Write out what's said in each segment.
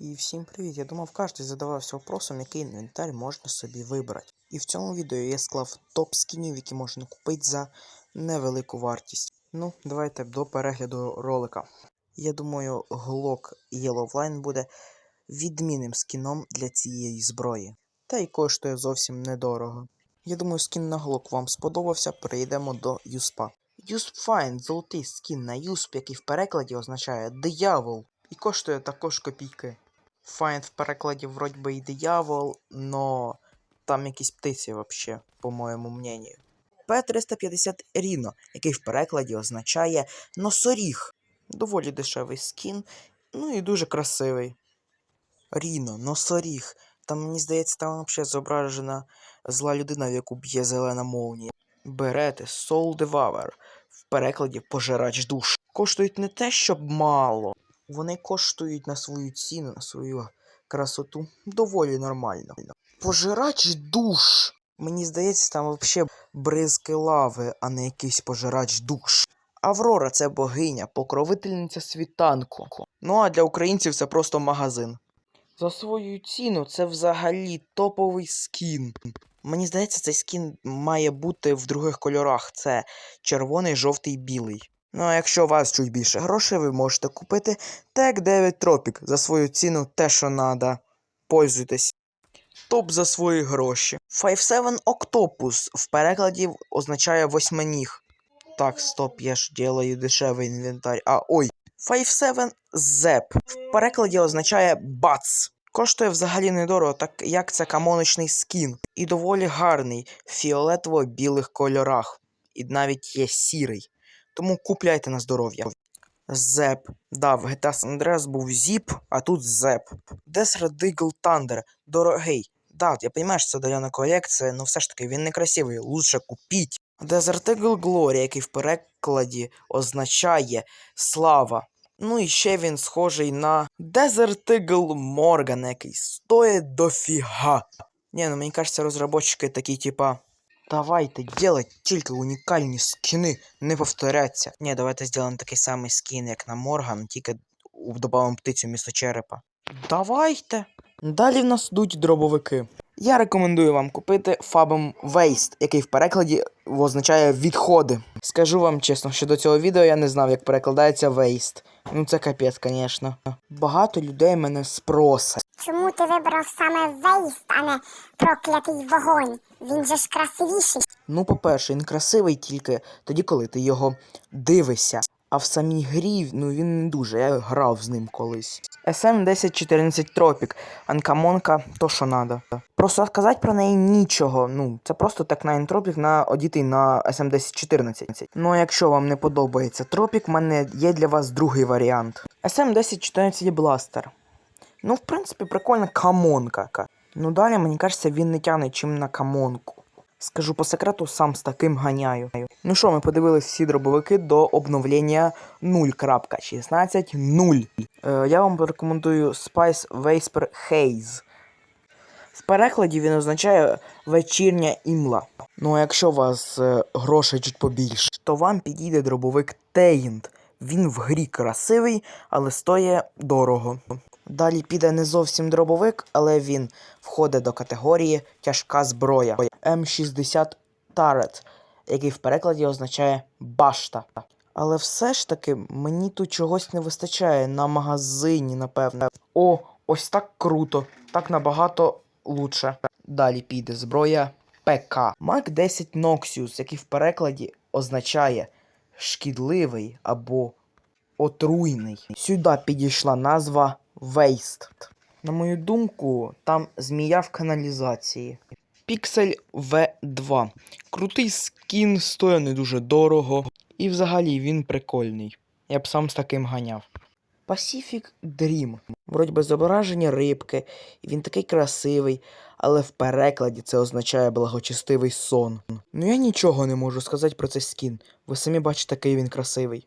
І всім привіт! Я думав, кожен задавався вопросом, який інвентар можна собі вибрати. І в цьому відео я склав топ скінів, які можна купити за невелику вартість. Ну, давайте до перегляду ролика. Я думаю, Glock Yellowline буде відмінним скіном для цієї зброї. Та й коштує зовсім недорого. Я думаю, скін на Glock вам сподобався, перейдемо до Юспа. Юсп Fine – золотий скін на Юсп, який в перекладі означає диявол. І коштує також копійки. Файн в перекладі вроді би і диявол, но там якісь птиці вообще, по моєму мнению. П350 Ріно, який в перекладі означає носоріг. Доволі дешевий скін, ну і дуже красивий. Ріно, носоріг. Там, мені здається, там взагалі зображена зла людина, в яку б'є зелена молнія. Берете Soul Devourer, в перекладі пожирач душ. Коштують не те, щоб мало. Вони коштують на свою ціну, на свою красоту доволі нормально. Пожирач душ. Мені здається, там взагалі бризки лави, а не якийсь пожирач душ. Аврора це богиня, покровительниця світанку. Ну а для українців це просто магазин. За свою ціну це взагалі топовий скін. Мені здається, цей скін має бути в других кольорах: це червоний, жовтий, білий. Ну а якщо у вас чуть більше грошей, ви можете купити Tag 9 Tropic за свою ціну те, що надо. Пользуйтесь. Топ за свої гроші. 5-7 Octopus в перекладі означає восьминіг. Так, стоп, я ж делаю дешевий інвентар. А ой. 5-7 Zep в перекладі означає бац. Коштує взагалі недорого, так як це камоночний скін. І доволі гарний в фіолетово-білих кольорах. І навіть є сірий. Тому купляйте на здоров'я. Зеп. Да, в GTA San Andreas був Зіп, а тут Зеп. Desert Eagle Thunder. Дорогий. Да, я розумію, що це дальона колекція, але все ж таки він не красивий, лучше купіть. Desert Eagle Glory, який в перекладі означає слава. Ну і ще він схожий на Desert Eagle Morgan, який стоїть дофіга. Ні, ну мені кажеться, розробники такі, типа. Давайте делать тільки унікальні скіни, не повторяться. Ні, давайте зробимо такий самий скін, як на Морган, тільки додамо птицю місто черепа. Давайте. Далі в нас йдуть дробовики. Я рекомендую вам купити Fabum Waste, який в перекладі означає відходи. Скажу вам чесно, що до цього відео я не знав, як перекладається waste. Ну це капець, звісно. Багато людей мене спросить. Чому ти вибрав саме вейст, а не проклятий вогонь? Він же ж красивіший. Ну, по-перше, він красивий тільки тоді, коли ти його дивишся. А в самій грі, ну він не дуже, я грав з ним колись. SM1014 Tropic, анкамонка, то що надо. Просто сказати про неї нічого. Ну, це просто так на Tropic на одітий на SM1014. Ну а якщо вам не подобається Tropic, в мене є для вас другий варіант. SM1014 є бластер. Ну, в принципі, прикольна камонка. Ну далі, мені кажеться, він не тягне чим на камонку. Скажу по секрету, сам з таким ганяю. Ну що, ми подивились всі дробовики до обновлення 0.16.0. Е, я вам порекомендую Spice Vesper Haze. В перекладі він означає вечірня імла. Ну а якщо у вас е, грошей чуть побільше, то вам підійде дробовик Taint. Він в грі красивий, але стоїть дорого. Далі піде не зовсім дробовик, але він входить до категорії тяжка зброя М60 Turret, який в перекладі означає башта. Але все ж таки мені тут чогось не вистачає на магазині, напевне. О, ось так круто, так набагато лучше. Далі піде зброя ПК. Мак 10 Noxius, який в перекладі означає шкідливий або отруйний. Сюди підійшла назва Waste. На мою думку, там змія в каналізації. Pixel V2. Крутий скін, стоїть не дуже дорого. І взагалі він прикольний. Я б сам з таким ганяв. Pacific Dream. Вроді би зображення рибки, і він такий красивий, але в перекладі це означає благочестивий сон. Ну я нічого не можу сказати про цей скін. Ви самі бачите, який він красивий.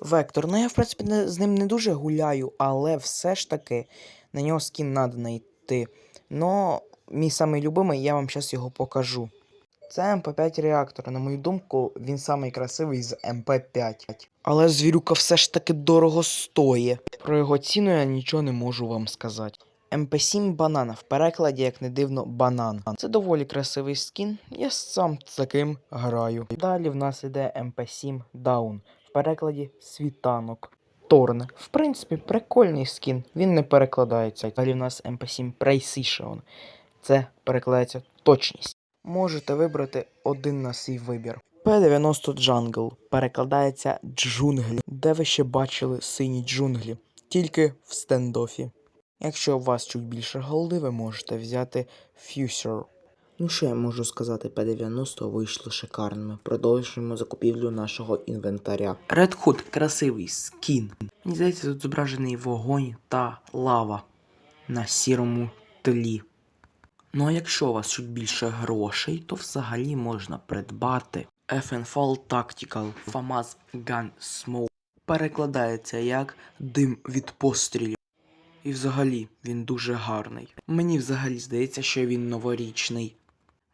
Вектор, ну я в принципі не, з ним не дуже гуляю, але все ж таки на нього скін треба знайти. Но мій самий любимий, я вам зараз його покажу. Це МП5 реактор. На мою думку, він самий красивий з МП5. Але звірюка все ж таки дорого стоїть. Про його ціну я нічого не можу вам сказати. МП7 банана в перекладі, як не дивно, банан. Це доволі красивий скін, я сам таким граю. Далі в нас іде МП7 Даун, перекладі світанок. Торн. В принципі, прикольний скін, він не перекладається. Далі в нас МП7 Precision. Це перекладається точність. Можете вибрати один на свій вибір. P90 Jungle перекладається джунглі, де ви ще бачили сині джунглі, тільки в стендофі. Якщо у вас чуть більше голди, ви можете взяти Fuser. Ну що я можу сказати, P90 вийшло шикарними. Продовжуємо закупівлю нашого інвентаря. Red Hood красивий скін. Мені здається, тут зображений вогонь та лава на сірому тлі. Ну а якщо у вас чуть більше грошей, то взагалі можна придбати FNFall Tactical FAMAS Gun Smoke. Перекладається як дим від пострілів. І взагалі він дуже гарний. Мені взагалі здається, що він новорічний.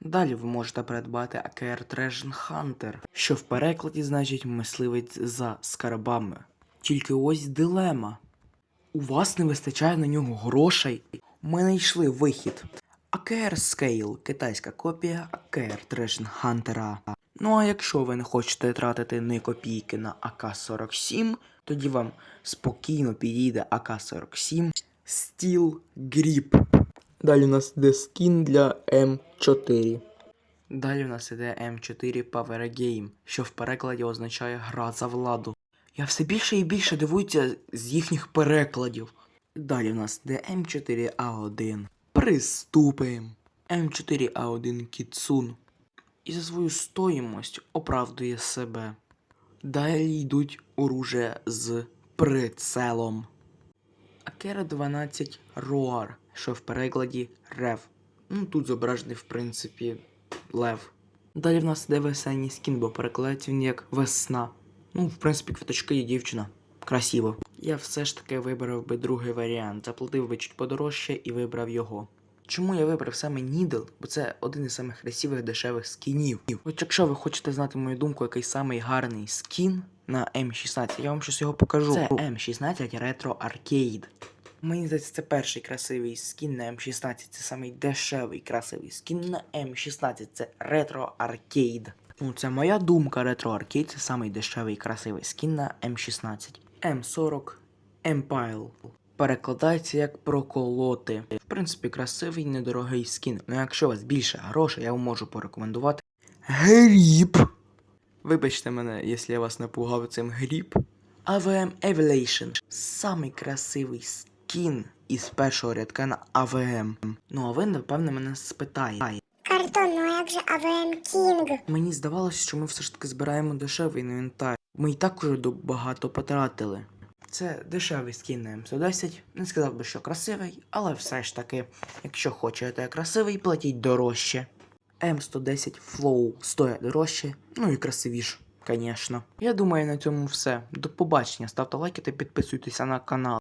Далі ви можете придбати AKR Treasure Hunter, що в перекладі значить мисливець за скарбами. Тільки ось дилема. У вас не вистачає на нього грошей. Ми знайшли вихід. AKR Scale китайська копія AKR Treasure Hunter. Ну а якщо ви не хочете тратити ні копійки на АК-47, тоді вам спокійно підійде АК-47 Steel Grip. Далі у нас йде скін для М4. Далі у нас іде М4 Power Game, що в перекладі означає гра за владу. Я все більше і більше дивуюся з їхніх перекладів. Далі у нас йде М4А1. Приступимо. М4А1 Кітсун. І за свою стоїмость оправдує себе. Далі йдуть оружия з прицелом. Акера 12 Roar, що в перекладі Рев. Ну тут зображений, в принципі, лев. Далі в нас іде весенній скін, бо перекладається він як весна. Ну, в принципі, квіточки є дівчина. Красиво. Я все ж таки вибрав би другий варіант, заплатив би чуть подорожче і вибрав його. Чому я вибрав саме Нідл? Бо це один із самих красивих дешевих скінів. От якщо ви хочете знати мою думку, який самий гарний скін на М16, я вам щось його покажу. Це М16 Retro Arcade. Мені здається, це перший красивий скін на М16. Це самий дешевий красивий скін на М16. Це Retro Arcade. Ну, це моя думка, Retro Arcade це самий дешевий красивий скін на М16. М40 Empire. Перекладається як проколоти. В принципі, красивий недорогий скін. Ну якщо у вас більше грошей, я вам можу порекомендувати. Гріб. Вибачте мене, якщо я вас напугав цим гріб. AVM Evolution. Самий красивий скін із першого рядка на AVM. Ну а ви, напевно, мене спитаєте. Картон, ну а як же АВМ Кінг? Мені здавалося, що ми все ж таки збираємо дешевий інвентар. Ми і так уже багато потратили. Це дешевий скін на М110. Не сказав би, що красивий, але все ж таки, якщо хочете красивий, платіть дорожче. М110 Flow стоїть дорожче, ну і красивіше, звісно. Я думаю, на цьому все. До побачення. Ставте лайки та підписуйтеся на канал.